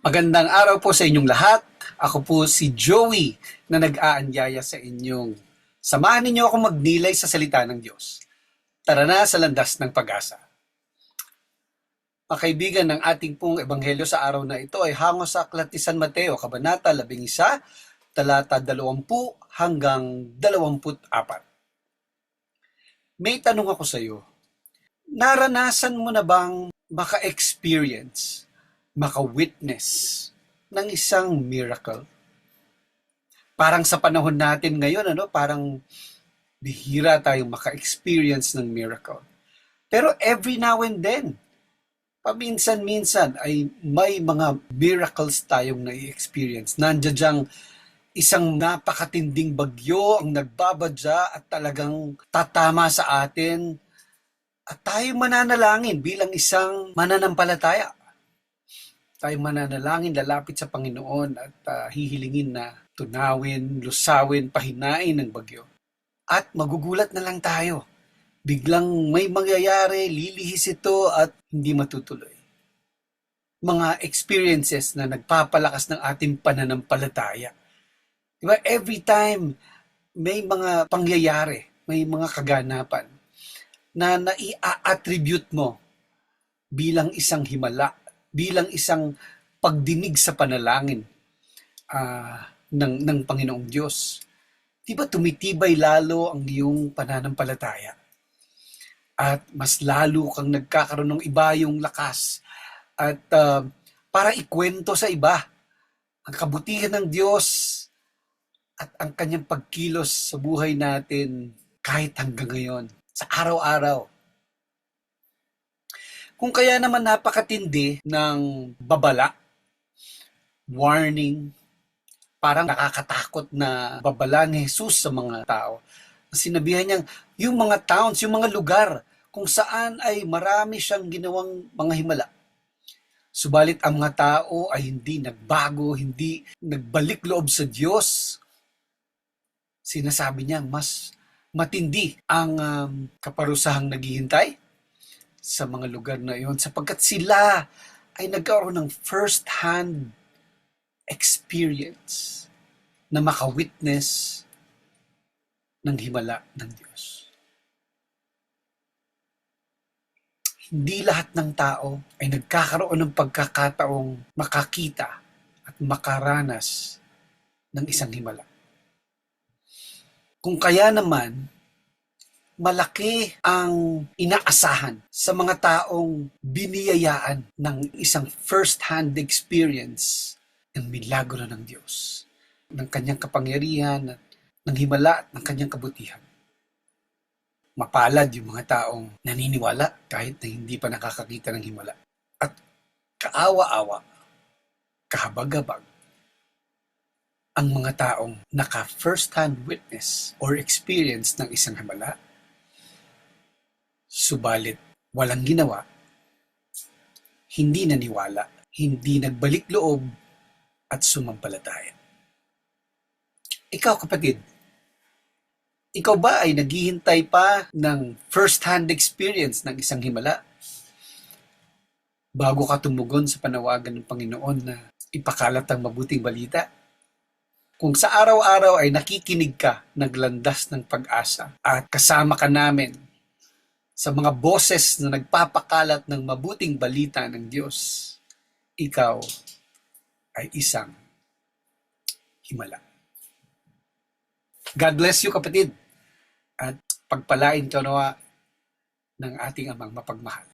Magandang araw po sa inyong lahat. Ako po si Joey na nag-aanyaya sa inyong samahan ninyo ako magnilay sa salita ng Diyos. Tara na sa landas ng pag-asa. Mga ng ating pong ebanghelyo sa araw na ito ay hango sa Aklat ni San Mateo, Kabanata 11, talata 20 hanggang 24. May tanong ako sa iyo. Naranasan mo na bang maka-experience maka-witness ng isang miracle. Parang sa panahon natin ngayon, ano, parang bihira tayong maka-experience ng miracle. Pero every now and then, paminsan-minsan ay may mga miracles tayong nai-experience. Nandiyan isang napakatinding bagyo ang nagbabadya at talagang tatama sa atin at tayo mananalangin bilang isang mananampalataya tayo mananalangin, lalapit sa Panginoon at uh, hihilingin na tunawin, lusawin, pahinain ng bagyo. At magugulat na lang tayo. Biglang may mangyayari, lilihis ito at hindi matutuloy. Mga experiences na nagpapalakas ng ating pananampalataya. Diba? Every time may mga pangyayari, may mga kaganapan na nai-attribute mo bilang isang himala bilang isang pagdinig sa panalangin uh, ng, ng Panginoong Diyos. Di ba tumitibay lalo ang iyong pananampalataya? At mas lalo kang nagkakaroon ng iba yung lakas. At uh, para ikwento sa iba ang kabutihan ng Diyos at ang kanyang pagkilos sa buhay natin kahit hanggang ngayon, sa araw-araw. Kung kaya naman napakatindi ng babala, warning, parang nakakatakot na babala ni Jesus sa mga tao. Sinabihan niya, yung mga towns, yung mga lugar kung saan ay marami siyang ginawang mga himala. Subalit ang mga tao ay hindi nagbago, hindi nagbalik loob sa Diyos. Sinasabi niya, mas matindi ang um, kaparusahang naghihintay sa mga lugar na iyon sapagkat sila ay nagkaroon ng first-hand experience na makawitness ng himala ng Diyos. Hindi lahat ng tao ay nagkakaroon ng pagkakataong makakita at makaranas ng isang himala. Kung kaya naman, malaki ang inaasahan sa mga taong biniyayaan ng isang first-hand experience ng milagro ng Diyos, ng kanyang kapangyarihan, ng himala at ng kanyang kabutihan. Mapalad yung mga taong naniniwala kahit na hindi pa nakakakita ng himala. At kaawa-awa, kahabag-habag, ang mga taong naka first-hand witness or experience ng isang himala Subalit, walang ginawa, hindi naniwala, hindi nagbalik loob, at sumampalataya. Ikaw kapatid, ikaw ba ay naghihintay pa ng first-hand experience ng isang himala? Bago ka tumugon sa panawagan ng Panginoon na ipakalat ang mabuting balita? Kung sa araw-araw ay nakikinig ka, naglandas ng pag-asa at kasama ka namin sa mga boses na nagpapakalat ng mabuting balita ng Diyos, ikaw ay isang himala. God bless you kapatid at pagpalain ka nawa ng ating amang mapagmahal.